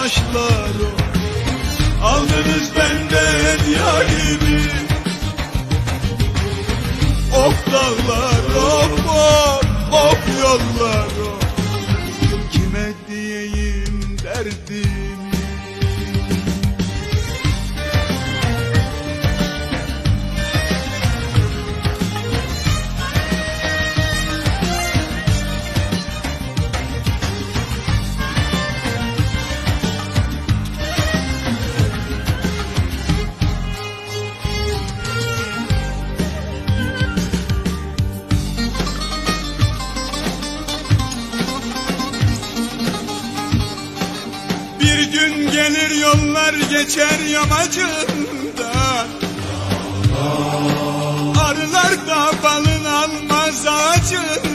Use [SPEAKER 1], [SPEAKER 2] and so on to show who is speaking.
[SPEAKER 1] taşlar o Aldınız benden yarimi Ok dağlar of of of yollar o Kime diyeyim derdimi gün gelir yollar geçer yamacında Arılar da balın almaz ağacında